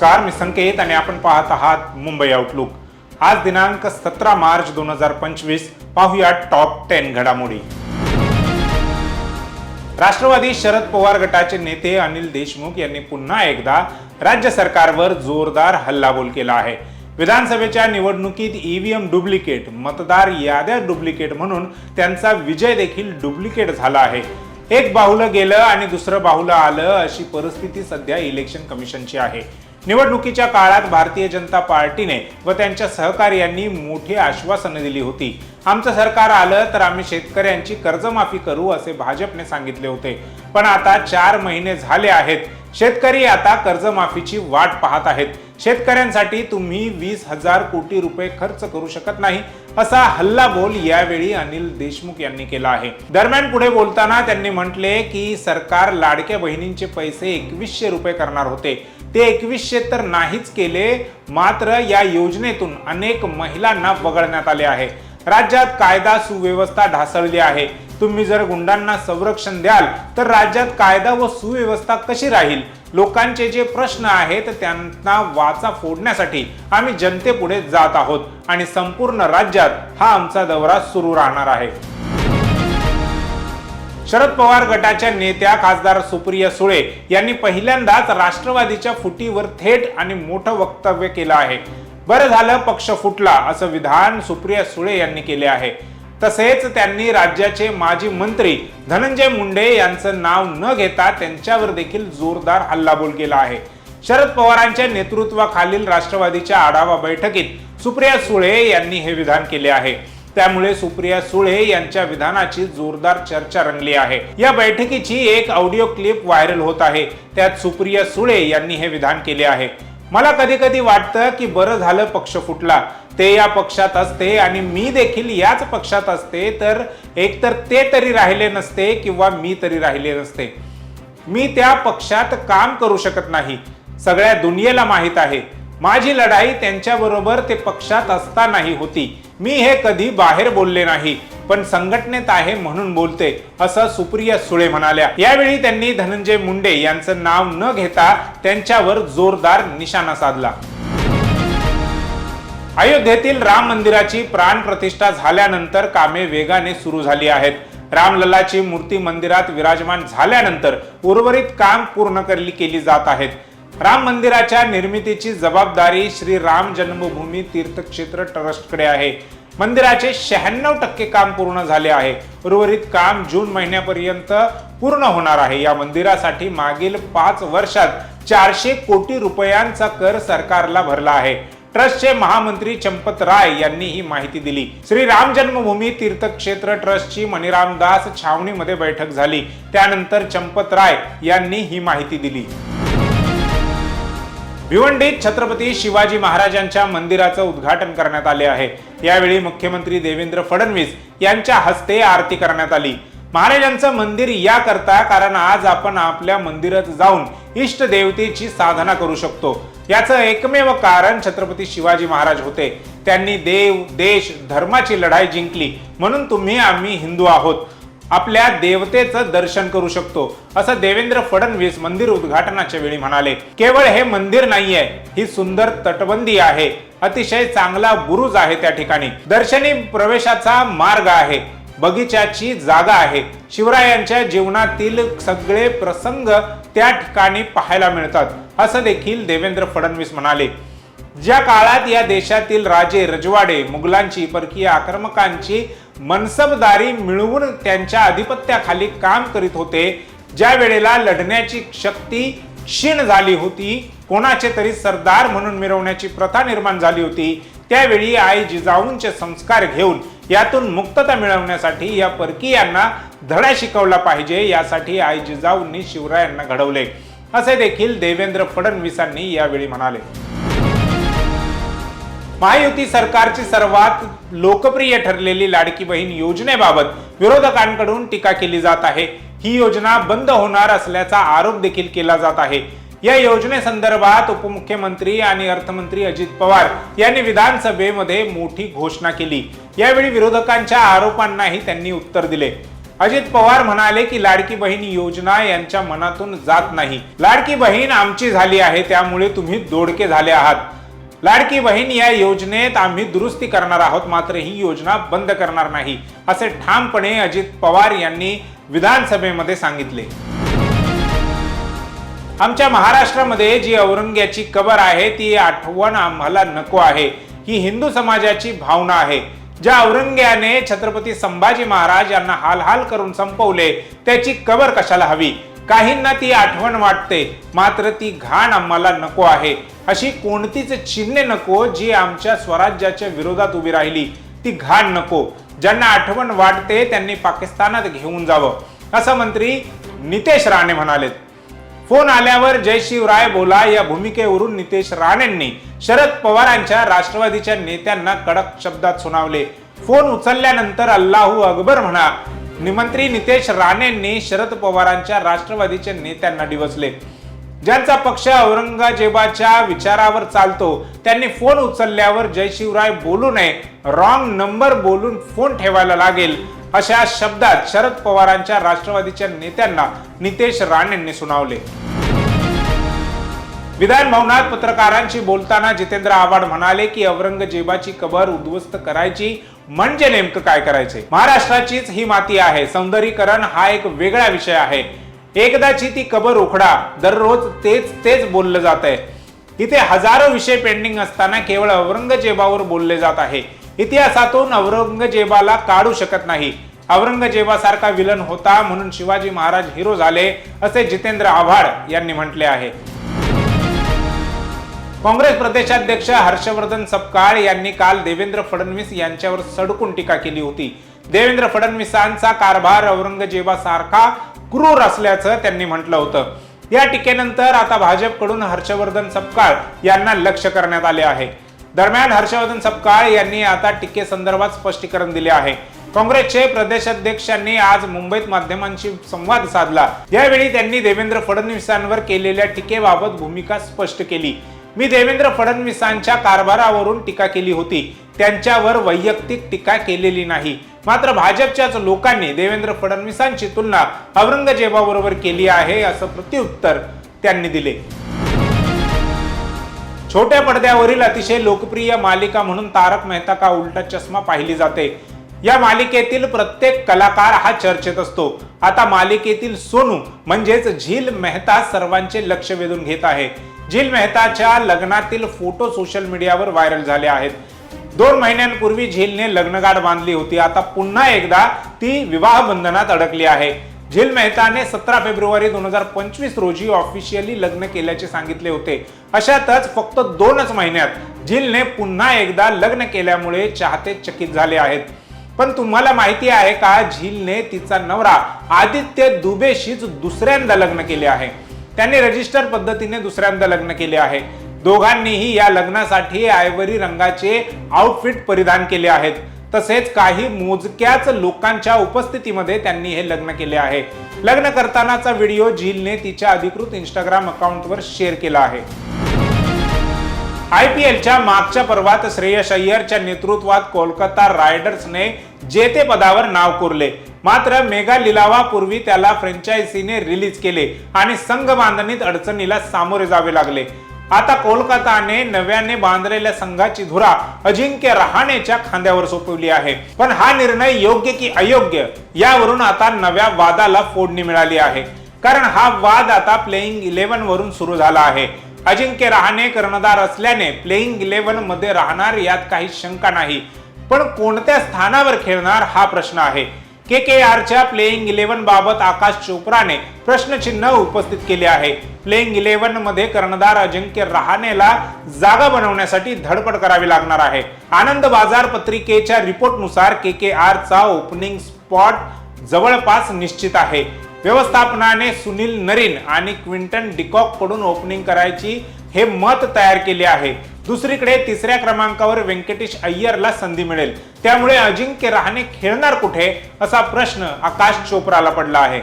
नमस्कार मी संकेत आणि आपण पाहत आहात मुंबई आउटलुक आज दिनांक सतरा मार्च दोन हजार पंचवीस पाहूया टॉप टेन घडामोडी. राष्ट्रवादी शरद पवार गटाचे नेते अनिल देशमुख यांनी पुन्हा एकदा राज्य सरकारवर जोरदार हल्लाबोल केला आहे. विधानसभेच्या निवडणुकीत ईव्हीएम डुप्लिकेट मतदार याद्या डुप्लिकेट म्हणून त्यांचा विजय देखील डुप्लिकेट झाला आहे. एक बाहुलं गेलं आणि दुसरं बाहुलं आलं अशी परिस्थिती सध्या इलेक्शन कमिशनची आहे. निवडणुकीच्या काळात भारतीय जनता पार्टीने व त्यांच्या सहकार्यांनी मोठी आश्वासनं दिली होती. आमचं सरकार आलं तर आम्ही शेतकऱ्यांची कर्जमाफी करू असे भाजपने सांगितले होते. पण आता चार महिने झाले आहेत. शेतकरी आता कर्जमाफीची वाट पाहत आहेत. शेतकऱ्यांसाठी तुम्ही वीस हजार कोटी रुपये खर्च करू शकत नाही असा हल्लाबोल यावेळी अनिल देशमुख यांनी केला आहे. दरम्यान पुढे बोलताना त्यांनी म्हटले की सरकार लाडक्या बहिणींचे पैसे एकवीसशे रुपये करणार होते. ते एकवीसशे तर नाहीच केले मात्र या योजनेतून अनेक महिलांना वगळण्यात आले आहे. राज्यात कायदा सुव्यवस्था ढासळली आहे. तुम्ही जर गुंडांना संरक्षण द्याल तर राज्यात कायदा व सुव्यवस्था कशी राहील? लोकांचे जे प्रश्न आहेत त्यांना वाचा फोडण्यासाठी आम्ही जनतेपुढे जात आहोत आणि संपूर्ण राज्यात हा आमचा दौरा सुरू राहणार आहे. शरद पवार गटाच्या नेत्या खासदार सुप्रिया सुळे यांनी पहिल्यांदाच राष्ट्रवादीच्या फुटीवर थेट आणि मोठं वक्तव्य केलं आहे. बरं झालं पक्ष फुटला असं विधान सुप्रिया सुळे यांनी केले आहे. तसेच त्यांनी राज्याचे माजी मंत्री धनंजय मुंडे यांचं नाव न घेता त्यांच्यावर देखील जोरदार हल्लाबोल केला आहे. शरद पवारांच्या नेतृत्वाखालील राष्ट्रवादीच्या आढावा बैठकीत सुप्रिया सुळे यांनी हे विधान केले आहे. त्यामुळे सुप्रिया सुळे यांच्या विधानाची जोरदार चर्चा रंगली आहे. या बैठकीची एक ऑडिओ क्लिप व्हायरल होत आहे. त्यात सुप्रिया सुळे यांनी हे विधान केले आहे. मला कधी कधी वाटतं की बरं झालं पक्ष फुटला. ते या पक्षात असते आणि मी देखील याच पक्षात असते तर एकतर ते तरी राहिले नसते किंवा मी तरी राहिले नसते. मी त्या पक्षात काम करू शकत नाही. सगळ्या दुनियेला माहीत आहे. माझी लढाई त्यांच्याबरोबर ते पक्षात असतानाही होती. मी हे कधी बाहेर बोलले नाही पण संघटनेत आहे म्हणून बोलते असं सुप्रिया सुळे म्हणाल्या. यावेळी त्यांनी धनंजय मुंडे यांचं नाव न घेता त्यांच्यावर जोरदार निशाणा साधला. अयोध्येतील राम मंदिराची प्राण प्रतिष्ठा झाल्यानंतर कामे वेगाने सुरू झाली आहेत. रामलल्लाची मूर्ती मंदिरात विराजमान झाल्यानंतर उर्वरित काम पूर्ण केली जात आहेत. राम मंदिराच्या निर्मितीची जबाबदारी श्री राम जन्मभूमी तीर्थक्षेत्र ट्रस्टकडे आहे. मंदिराचे शहाण्णव टक्के काम पूर्ण झाले आहे. उर्वरित काम जून महिन्यापर्यंत पूर्ण होणार आहे. या मंदिरासाठी मागील पाच वर्षात चारशे कोटी रुपयांचा कर सरकारला भरला आहे. ट्रस्टचे महामंत्री चंपत राय यांनी ही माहिती दिली. श्री राम जन्मभूमी तीर्थक्षेत्र ट्रस्टची मणिरामदास छावणीमध्ये बैठक झाली. त्यानंतर चंपत राय यांनी ही माहिती दिली. भिवंडीत छत्रपती शिवाजी महाराजांच्या मंदिराचं उद्घाटन करण्यात आले आहे. यावेळी मुख्यमंत्री देवेंद्र फडणवीस यांच्या हस्ते आरती करण्यात आली. महाराजांचं मंदिर या करता कारण आज आपण आपल्या मंदिरात जाऊन इष्ट देवतेची साधना करू शकतो. याचं एकमेव कारण छत्रपती शिवाजी महाराज होते. त्यांनी देव देश धर्माची लढाई जिंकली. म्हणून तुम्ही आम्ही हिंदू आहोत. आपल्या देवतेचं दर्शन करू शकतो. असं देवेंद्र फडणवीस मंदिर उद्घाटनाच्या वेळी म्हणाले केवळ हे मंदिर नाहीये ही सुंदर तटबंदी आहे. अतिशय चांगला बुरुज आहे त्या ठिकाणी. दर्शनी प्रवेशाचा मार्ग आहे. बगीचाची जागा आहे. शिवरायांच्या जीवनातील सगळे प्रसंग त्या ठिकाणी पाहायला मिळतात. असं देखील देवेंद्र फडणवीस म्हणाले. ज्या काळात या देशातील राजे रजवाडे मुघलांची परकीय आक्रमकांची मनसबदारी मिळवून त्यांच्या अधिपत्याखाली काम करीत होते. ज्या वेळेला लढण्याची शक्ती क्षीण झाली होती कोणाचे तरी सरदार म्हणून मिरवण्याची प्रथा निर्माण झाली होती त्यावेळी आई जिजाऊंचे संस्कार घेऊन यातून मुक्तता मिळवण्यासाठी या परकीयांना धडा शिकवला पाहिजे यासाठी आई जिजाऊंनी शिवरायांना घडवले. असे देखील देवेंद्र फडणवीसांनी यावेळी म्हणाले. महायुती सरकारची सर्वात लोकप्रिय ठरलेली लाडकी बहीण योजनेबाबत विरोधकांकडून टीका केली जात आहे. ही योजना बंद होणार असल्याचा आरोप देखील केला जात आहे. या योजनेसंदर्भात उपमुख्यमंत्री आणि अर्थमंत्री अजित पवार यांनी विधानसभेमध्ये मोठी घोषणा केली. यावेळी विरोधकांच्या आरोपांनाही त्यांनी उत्तर दिले. अजित पवार म्हणाले की लाडकी बहीण योजना यांच्या मनातून जात नाही. लाडकी बहीण आमची झाली आहे त्यामुळे तुम्ही दोडके झाले आहात. लाडकी बहीण या योजनेत आम्ही दुरुस्ती करणार आहोत मात्र ही योजना बंद करणार नाही असे ठामपणे अजित पवार यांनी विधानसभेमध्ये सांगितले. आमच्या महाराष्ट्रामध्ये जी औरंग्याची कबर आहे ती आठवण आम्हाला नको आहे. ही हिंदू समाजाची भावना आहे. ज्या औरंग्याने छत्रपती संभाजी महाराज यांना हाल हाल करून संपवले त्याची कबर कशाला हवी? काहींना ती आठवण वाटते मात्र ती घाण आम्हाला नको आहे. अशी कोणतीच चिन्हे नको जी आमच्या स्वराज्याच्या विरोधात उभी राहिली. ती घाण नको. ज्यांना आठवण वाटते त्यांनी पाकिस्तानात घेऊन जावं. असं मंत्री नितेश राणे म्हणालेत. फोन आल्यावर जय शिवराय बोला या भूमिकेवरून नितेश राणेंनी शरद पवारांच्या राष्ट्रवादीच्या नेत्यांना कडक शब्दात सुनावले. फोन उचलल्यानंतर अल्लाहू अकबर म्हणा निमंत्री नितेश राणेंनी शरद पवारांच्या राष्ट्रवादीच्या नेत्यांना डिवचले. ज्यांचा पक्ष औरंगजेबाच्या विचारावर चालतो त्यांनी फोन उचलल्यावर जय शिवराय बोलू नये रॉंग नंबर बोलून फोन ठेवायला लागेल अशा शब्दात शरद पवारांच्या राष्ट्रवादीच्या नेत्यांना नितेश राणेंनी सुनावले. विधान भवनात पत्रकारांशी बोलताना जितेंद्र आव्हाड म्हणाले की औरंगजेबाची कबर उद्ध्वस्त करायची म्हणजे नेमकं काय करायचे महाराष्ट्राचीच ही माती आहे. सौंदर्यीकरण हा एक वेगळा विषय आहे. एकदाची ती कबर उखडा दररोज तेच तेच बोललं जात आहे. इथे हजारो विषय पेंडिंग असताना केवळ औरंगजेबावर बोलले जात आहे. इतिहासातून औरंगजेबाला काढू शकत नाही. औरंगजेबासारखा विलन होता म्हणून शिवाजी महाराज हिरो झाले असे जितेंद्र आव्हाड यांनी म्हटले आहे. काँग्रेस प्रदेशाध्यक्ष हर्षवर्धन सपकाळ यांनी काल देवेंद्र फडणवीस यांच्यावर सडकून टीका केली होती. देवेंद्र फडणवीसांचा कारभार औरंगजेबासारखा क्रूर असल्याचं त्यांनी म्हटलं होतं. या टीकेनंतर आता भाजपकडून हर्षवर्धन सपकाळ यांना लक्ष करण्यात आले आहे. दरम्यान हर्षवर्धन सपकाळ यांनी आता टीकेसंदर्भात स्पष्टीकरण दिले आहे. काँग्रेसचे प्रदेशाध्यक्षांनी आज मुंबईत माध्यमांशी संवाद साधला. यावेळी त्यांनी देवेंद्र फडणवीसांवर केलेल्या टीकेबाबत भूमिका स्पष्ट केली. मी देवेंद्र फडणवीसांच्या कारभारावरून टीका केली होती. त्यांच्यावर वैयक्तिक टीका केलेली नाही. मात्र भाजपच्याच लोकांनी देवेंद्र फडणवीसांची तुलना औरंगजेबाबरोबर केली आहे असं प्रत्युत्तर त्यांनी दिले. छोट्या पडद्यावरील अतिशय लोकप्रिय मालिका म्हणून तारक मेहता का उलटा चष्मा पाहिली जाते. या मालिकेतील प्रत्येक कलाकार हा चर्चेत असतो. आता मालिकेतील सोनू म्हणजेच झील मेहता सर्वांचे लक्ष वेधून घेत आहे. झील मेहताच्या लग्नातील फोटो सोशल मीडियावर व्हायरल झाले आहेत. दोन महिन्यांपूर्वी झीलने लग्नगाठ बांधली होती. आता पुन्हा एकदा ती विवाह बंधनात अडकली आहे. झील मेहताने सतरा फेब्रुवारी दोन हजार पंचवीस रोजी ऑफिशियली लग्न केल्याचे सांगितले होते. अशातच फक्त दोनच महिन्यात झीलने पुन्हा एकदा लग्न केल्यामुळे चाहते चकित झाले आहेत. पण तुम्हाला माहिती आहे का झीलने तिचा नवरा आदित्य दुबेशीच दुसऱ्यांदा लग्न केले आहे. त्यांनी रजिस्टर पद्धतीने दुसऱ्यांदा लग्न केले आहे. दोघांनीही या लग्नासाठी आयवरी रंगाचे आउटफिट परिधान केले आहेत. तसेच काही मोजक्याच लोकांच्या उपस्थितीमध्ये त्यांनी हे लग्न केले आहे. लग्न करतानाचा व्हिडिओ झीलने तिच्या अधिकृत इंस्टाग्राम अकाउंटवर शेअर केला आहे. आय पी एलच्या मागच्या पर्वात श्रेयस अय्यरच्या नेतृत्वात कोलकाता रायडर्सने जेते पदावर नाव कोरले. मात्र मेगा लिलावापूर्वी त्याला फ्रँचायझीने रिलीज केले आणि संघ बांधणीत अडचणीला सामोरे जावे लागले. आता कोलकाताने नव्याने बांधलेल्या संघाची धुरा अजिंक्य रहाणेच्या खांद्यावर सोपवली आहे. पण हा निर्णय योग्य की अयोग्य यावरून आता नव्या वादाला फोडणी मिळाली आहे. कारण हा वाद आता प्लेईंग इलेव्हन वरून सुरू झाला आहे. अजिंक्य रहाणे कर्णधार असल्याने प्लेईंग इलेव्हनमध्ये राहणार यात काही शंका नाही. पण कोणत्या स्थानावर खेळणार हा प्रश्न आहे? के के आरच्या प्लेईंग इलेव्हन बाबत आकाश चोप्राने प्रश्नचिन्ह उपस्थित केले आहे. प्लेईंग इलेव्हनमध्ये कर्णधार अजिंक्य रहाणेला जागा बनवण्यासाठी धडपड करावी लागणार आहे. आनंद बाजार पत्रिकेच्या रिपोर्टनुसार के के आरचा ओपनिंग स्पॉट जवळपास निश्चित आहे. व्यवस्थापनाने सुनील नरीन आणि क्विंटन डिकॉककडून ओपनिंग करायची हे मत तयार केले आहे. दुसरीकडे तिसऱ्या क्रमांकावर व्यंकटेश अय्यरला संधी मिळेल. त्यामुळे अजिंक्य रहाणे खेळणार कुठे असा प्रश्न आकाश चोप्राला पडला आहे.